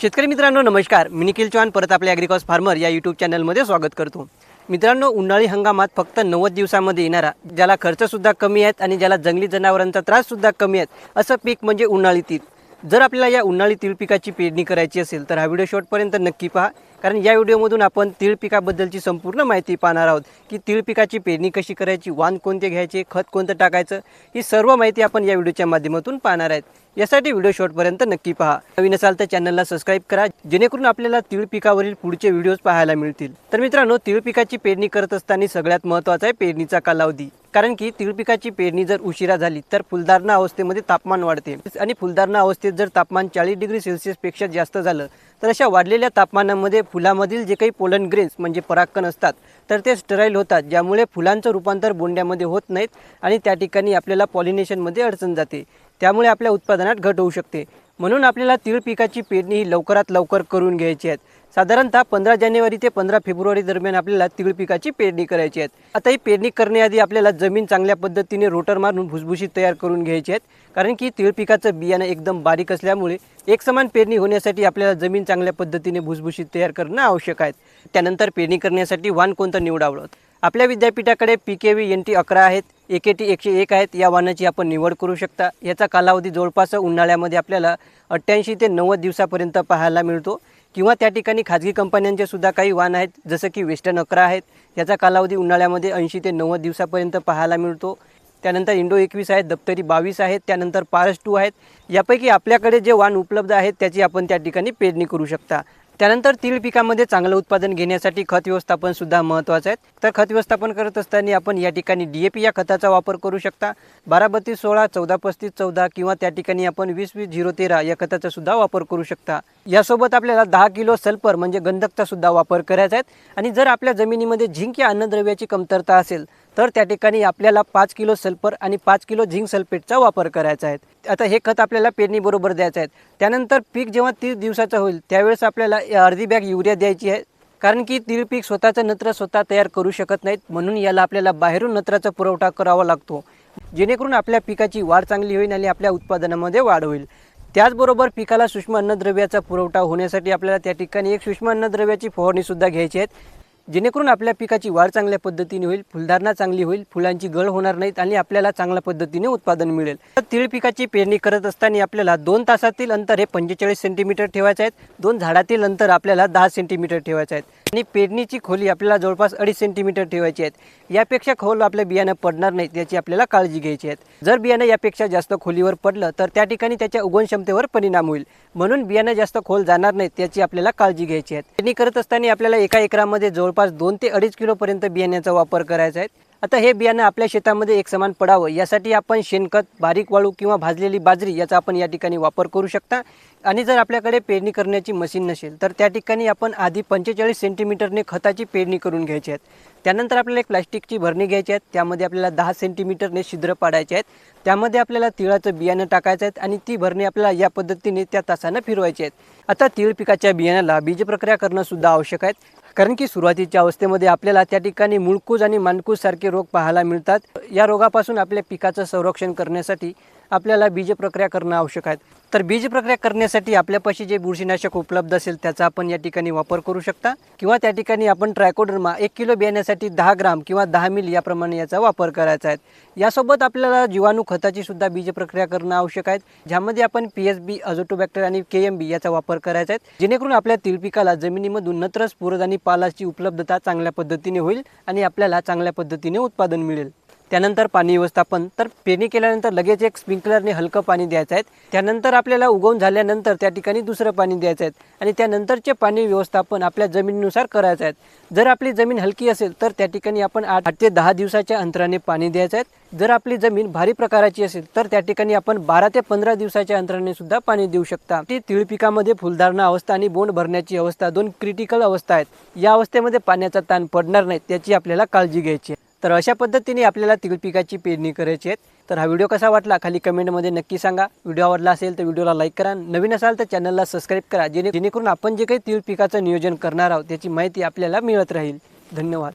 शेतकरी मित्रांनो नमस्कार. मी निखिल चौहान परत आपल्या ॲग्रिकॉस फार्मर या यूट्यूब चॅनलमध्ये स्वागत करतो. मित्रांनो उन्हाळी हंगामात फक्त नव्वद दिवसामध्ये येणारा ज्याला खर्चसुद्धा कमी आहेत आणि ज्याला जंगली जनावरांचा त्राससुद्धा कमी आहेत असं पीक म्हणजे उन्हाळी तीळ. जर आपल्याला या उन्हाळी तीळ पिकाची पेरणी करायची असेल तर हा व्हिडिओ शेवटपर्यंत नक्की पहा. कारण या व्हिडिओमधून आपण तीळ पिकाबद्दलची संपूर्ण माहिती पाहणार आहोत की तीळ पिकाची पेरणी कशी करायची वाण कोणते घ्यायचे खत कोणतं टाकायचं ही सर्व माहिती आपण या व्हिडिओच्या माध्यमातून पाहणार आहेत. यासाठी व्हिडिओ शॉर्टपर्यंत नक्की पहा. नवीन असाल तर चॅनलला सबस्क्राईब करा जेणेकरून आपल्याला तीळ पिकावरील पुढचे व्हिडिओज पाहायला मिळतील. तर मित्रांनो तीळ पिकाची पेरणी करत असताना सगळ्यात महत्त्वाचा आहे पेरणीचा कालावधी. कारण की तीळ पिकाची पेरणी जर उशिरा झाली तर फुलधारणा अवस्थेमध्ये तापमान वाढते. आणि फुलधारणा अवस्थेत जर तापमान चाळीस डिग्री सेल्सिअसपेक्षा जास्त झालं तर अशा वाढलेल्या तापमानामध्ये फुलामधील जे काही पोलन ग्रेन्स म्हणजे परागकण असतात तर ते स्टराईल होतात ज्यामुळे फुलांचं रूपांतर बोंड्यामध्ये होत नाहीत आणि त्या ठिकाणी आपल्याला पॉलिनेशनमध्ये अडचण जाते. त्यामुळे आपल्या उत्पादनात घट होऊ शकते. म्हणून आपल्याला तीळ पिकाची पेरणी ही लवकरात लवकर करून घ्यायची आहेत. साधारणतः पंधरा जानेवारी ते पंधरा फेब्रुवारी दरम्यान आपल्याला तीळ पिकाची पेरणी करायची आहे आता ही पेरणी करण्याआधी आपल्याला जमीन चांगल्या पद्धतीने रोटर मारून भुसभुशीत तयार करून घ्यायची आहेत. कारण की तीळ पिकाचं बियाणं एकदम बारीक असल्यामुळे एकसमान पेरणी होण्यासाठी आपल्याला जमीन चांगल्या पद्धतीने भुसभुशीत तयार करणं आवश्यक आहे. त्यानंतर पेरणी करण्यासाठी वाण कोणतं निवडावं? आपल्या विद्यापीठाकडे P K V N T अकरा आहेत ए के टी एकशे एक आहेत या वाहनाची आपण निवड करू शकता. याचा कालावधी जवळपास उन्हाळ्यामध्ये आपल्याला अठ्ठ्याऐंशी ते नव्वद दिवसापर्यंत पाहायला मिळतो. किंवा त्या ठिकाणी खाजगी कंपन्यांचे सुद्धा काही वाहन आहेत जसं की वेस्टर्न अकरा आहेत. याचा कालावधी उन्हाळ्यामध्ये ऐंशी ते नव्वद दिवसापर्यंत पाहायला मिळतो. त्यानंतर इंडो एकवीस आहेत दप्तरी बावीस आहेत त्यानंतर पारस टू आहेत. यापैकी आपल्याकडे जे वाण उपलब्ध आहेत त्याची आपण त्या ठिकाणी पेरणी करू शकता. त्यानंतर तीळ पिकामध्ये चांगलं उत्पादन घेण्यासाठी खत व्यवस्थापन सुद्धा महत्त्वाचं आहे. तर खत व्यवस्थापन करत असताना आपण या ठिकाणी डी ए पी या खताचा वापर करू शकता. बारा बत्तीस सोळा चौदा पस्तीस चौदा किंवा त्या ठिकाणी आपण वीस वीस झिरो तेरा या खताचा सुद्धा वापर करू शकता. यासोबत आपल्याला दहा किलो सल्फर म्हणजे गंधकचा सुद्धा वापर करायचा आहे. आणि जर आपल्या जमिनीमध्ये झिंक या अन्नद्रव्याची कमतरता असेल तर त्या ठिकाणी आपल्याला पाच किलो सल्फर आणि पाच किलो झिंक सल्फेटचा वापर करायचा आहे. आता हे खत आपल्याला पेरणीबरोबर द्यायचं आहे. त्यानंतर पीक जेव्हा तीस दिवसाचं होईल त्यावेळेस आपल्याला अर्धी बॅग युरिया द्यायची आहे. कारण की तीळ पीक स्वतःचं नत्र स्वतः तयार करू शकत नाहीत म्हणून याला आपल्याला बाहेरून नत्राचा पुरवठा करावा लागतो. जेणेकरून आपल्या पिकाची वाढ चांगली होईल आणि आपल्या उत्पादनामध्ये वाढ होईल. त्याचबरोबर पिकाला सूक्ष्म अन्नद्रव्याचा पुरवठा होण्यासाठी आपल्याला त्या ठिकाणी एक सूक्ष्म अन्नद्रव्याची फवारणीसुद्धा घ्यायची आहे जेणेकरून आपल्या पिकाची वाढ चांगल्या पद्धतीने होईल फुलधारणा चांगली होईल फुलांची गळ होणार नाहीत आणि आपल्याला चांगल्या पद्धतीने उत्पादन मिळेल. तर तीळ पिकाची पेरणी करत असताना आपल्याला दोन तासातील अंतर हे पंचेचाळीस सेंटीमीटर ठेवायचे आहेत. दोन झाडातील अंतर आपल्याला दहा सेंटीमीटर ठेवायचे आहेत. आणि पेरणीची खोली आपल्याला जवळपास अडीच सेंटीमीटर ठेवायची आहेत. यापेक्षा खोल आपल्या बियाणं पडणार नाहीत याची आपल्याला काळजी घ्यायची आहेत जर बियाणं यापेक्षा जास्त खोलीवर पडलं तर त्या ठिकाणी त्याच्या उगवण क्षमतेवर परिणाम होईल. म्हणून बियाणं जास्त खोल जाणार नाहीत याची आपल्याला काळजी घ्यायची आहे. पेरणी करत असताना आपल्याला एका एकरामध्ये जवळपास दोन ते अडीच किलोपर्यंत बियाण्याचा वापर करायचा आहे. आता हे बियाणं आपल्या शेतामध्ये एक समान पडावं यासाठी आपण शेणखत बारीक वाळू किंवा भाजलेली बाजरी याचा आपण या ठिकाणी वापर करू शकता. आणि जर आपल्याकडे पेरणी करण्याची मशीन नसेल तर त्या ठिकाणी आपण आधी पंचेचाळीस सेंटीमीटरने खताची पेरणी करून घ्यायची आहेत त्यानंतर आपल्याला एक प्लॅस्टिकची भरणी घ्यायची आहेत त्यामध्ये आपल्याला दहा सेंटीमीटरने छिद्र पाडायचे आहेत. त्यामध्ये आपल्याला तिळाचं बियाणं टाकायचं आहे आणि ती भरणी आपल्याला या पद्धतीने त्या तासानं फिरवायची आहेत आता तीळ पिकाच्या बियाण्याला बीजप्रक्रिया करणं सुद्धा आवश्यक आहे. कारण की सुरुवातीच्या अवस्थेमध्ये आपल्याला त्या ठिकाणी मुळकूज आणि मानकूज सारखे रोग पाहायला मिळतात. या रोगापासून आपल्या पिकाचं संरक्षण करण्यासाठी आपल्याला बीज प्रक्रिया करणं आवश्यक आहे तर बीज प्रक्रिया करण्यासाठी आपल्यापाशी जे बुरशीनाशक उपलब्ध असेल त्याचा आपण या ठिकाणी वापर करू शकता. किंवा त्या ठिकाणी आपण ट्रायकोडर्मा एक किलो बियाण्यासाठी दहा ग्राम किंवा दहा मिल याप्रमाणे याचा वापर करायचा आहे. यासोबत आपल्याला जीवाणू खताची सुद्धा बीज प्रक्रिया करणं आवश्यक आहे. ज्यामध्ये आपण पी एस बी अझोटोबॅक्टर आणि के एम बी याचा वापर करायचा आहे. जेणेकरून आपल्या तिळ पिकाला जमिनीमधून नत्र स्फुरद आणि पालाची उपलब्धता चांगल्या पद्धतीने होईल आणि आपल्याला चांगल्या पद्धतीने उत्पादन मिळेल. त्यानंतर पाणी व्यवस्थापन. तर पेरणी केल्यानंतर लगेच एक स्प्रिंकलरने हलकं पाणी द्यायचं आहे. त्यानंतर आपल्याला उगवून झाल्यानंतर त्या ठिकाणी दुसरं पाणी द्यायचं आहे. आणि त्यानंतरचे पाणी व्यवस्थापन आपल्या जमिनीनुसार करायचं आहे. जर आपली जमीन हलकी असेल तर त्या ठिकाणी आपण आठ ते दहा दिवसाच्या अंतराने पाणी द्यायचं आहे. जर आपली जमीन भारी प्रकाराची असेल तर त्या ठिकाणी आपण बारा ते पंधरा दिवसाच्या अंतराने सुद्धा पाणी देऊ शकता. ती तिळ पिकामध्ये फुलधारणा अवस्था आणि बोंड भरण्याची अवस्था दोन क्रिटिकल अवस्था आहेत. या अवस्थेमध्ये पाण्याचा ताण पडणार नाही त्याची आपल्याला काळजी घ्यायची आहे. तर अशा पद्धतीने आपल्याला तिळ पिकाची पेरणी करायची आहेत तर हा व्हिडिओ कसा वाटला खाली कमेंटमध्ये नक्की सांगा. व्हिडिओ आवडला असेल तर व्हिडिओला लाईक करा. नवीन असाल तर चॅनलला सबस्क्राईब करा. जेणे जेणेकरून आपण जे काही तिळ पिकाचं नियोजन करणार आहोत त्याची माहिती आपल्याला मिळत राहील. धन्यवाद.